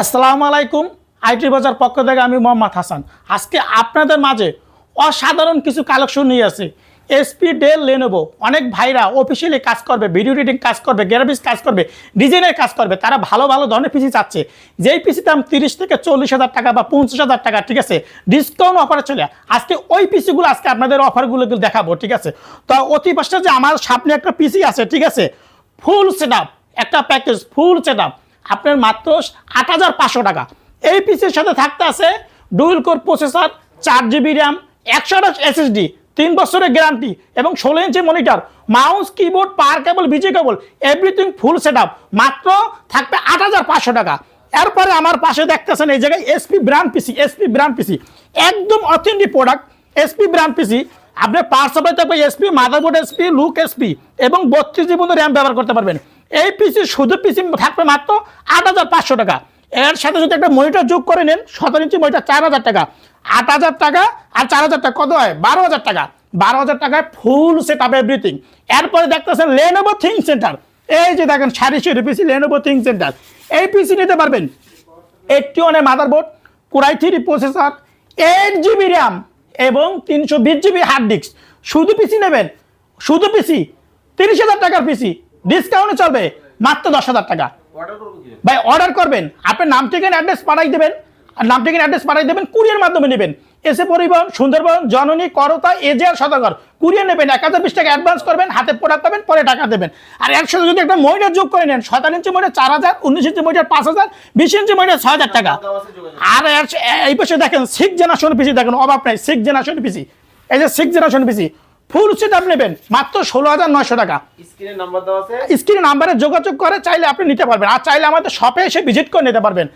আসসালামু আলাইকুম আইটি বাজার পক্ষ থেকে আমি মোহাম্মদ হাসান। আজকে আপনাদের মাঝে অসাধারণ কিছু কালেকশন নিয়ে আসি। এসপি ডেল লেনোভো অনেক ভাইরা অফিসিয়ালি কাজ করবে ভিডিও এডিটিং কাজ করবে গ্রাফিক্স কাজ করবে ডিজাইনের কাজ করবে, তারা ভালো ভালো ধরনের পিসি চাচ্ছে। যেই পিসি দাম তিরিশ থেকে চল্লিশ হাজার টাকা বা পঞ্চাশ হাজার টাকা, ঠিক আছে? ডিসকাউন্ট অফারে চলে আজকে ওই পিসিগুলো আজকে আপনাদের অফারগুলো দেখাবো, ঠিক আছে? তো অতি পাশে যে আমার সামনে একটা পিসি আছে, ঠিক আছে? ফুল সেট একটা প্যাকেজ ফুল সেট আপনার মাত্র আট হাজার পাঁচশো টাকা। এই পিসির সাথে থাকতে আছে ডুয়েল কোর প্রসেসর চার জিবি র্যাম একশো আঠাশ এসএসডি তিন বছরের গ্যারান্টি এবং ষোলো inch monitor mouse keyboard power cable VGA cable everything full set মাত্র থাকবে আট হাজার পাঁচশো টাকা। এরপরে আমার পাশে দেখতেছেন এই জায়গায় SP brand PC SP brand PC একদম authentic product SP brand PC আপনি পার্স হবে থাকবে SP motherboard SP look SP এবং বত্রিশ জীবন র্যাম ব্যবহার করতে পারবেন। এই পিসি শুধু পিসি থাকবে মাত্র আট হাজার পাঁচশো টাকা। এর সাথে যদি একটা মনিটর যোগ করে নেন, সতেরো ইঞ্চি মনিটর চার হাজার টাকা। আট হাজার টাকা আর চার হাজার টাকা কত হয়? বারো হাজার টাকা। বারো হাজার টাকায় ফুল সেট আপ এভরিথিং এরপরে দেখতেছেন লেনোভো থিং সেন্টার এই যে দেখেন সাড়ে ছয় পিসি লেনোভো থিং সেন্টার এই পিসি নিতে পারবেন। এইটটি ওয়ানের motherboard core i three processor eight GB RAM এবং তিনশো বিশ জিবি হার্ড ডিস্ক শুধু পিসি নেবেন। শুধু পিসি তিরিশ হাজার টাকার পিসি ডিসকাউন্টে চলবে মাত্র দশ হাজার টাকা। ভাই অর্ডার করবেন। আপনার নাম ঠিকানা অ্যাড্রেস পাঠাই দেবেন। আর নাম ঠিকানা অ্যাড্রেস পাঠাই দেবেন কুরিয়ার মাধ্যমে নেবেন। এসে পরিবহন সুন্দরবন জননী করতা এজিআর সদাগর কুরিয়ার নেবেন এক হাজার বিশ টাকা অ্যাডভান্স করবেন হাতে প্রোডাক্ট পাবেন পরে টাকা দেবেন। আর একসাথে যদি একটা মহিলা যোগ করে নেন সতেরো ইঞ্চি মহিলা চার হাজার উনিশ ইঞ্চি মহিলা পাঁচ হাজার বিশ ইঞ্চি মহিলা ছয় হাজার টাকা। আর এই পাশে দেখেন সিক্স জেনারেশন পিসি দেখেন অভাব নাই সিক্স জেনারেশন পিসি এই যে six generation PC full set আপনি নেবেন। মাত্র ষোলো হাজার নয়শো টাকা। স্ক্রিনের নাম্বার দেওয়া আছে। স্ক্রিনে নাম্বারে যোগাযোগ করে চাইলে আপনি নিতে পারবেন। আর চাইলে আমাদের শপে এসে ভিজিট করে নিতে পারবেন।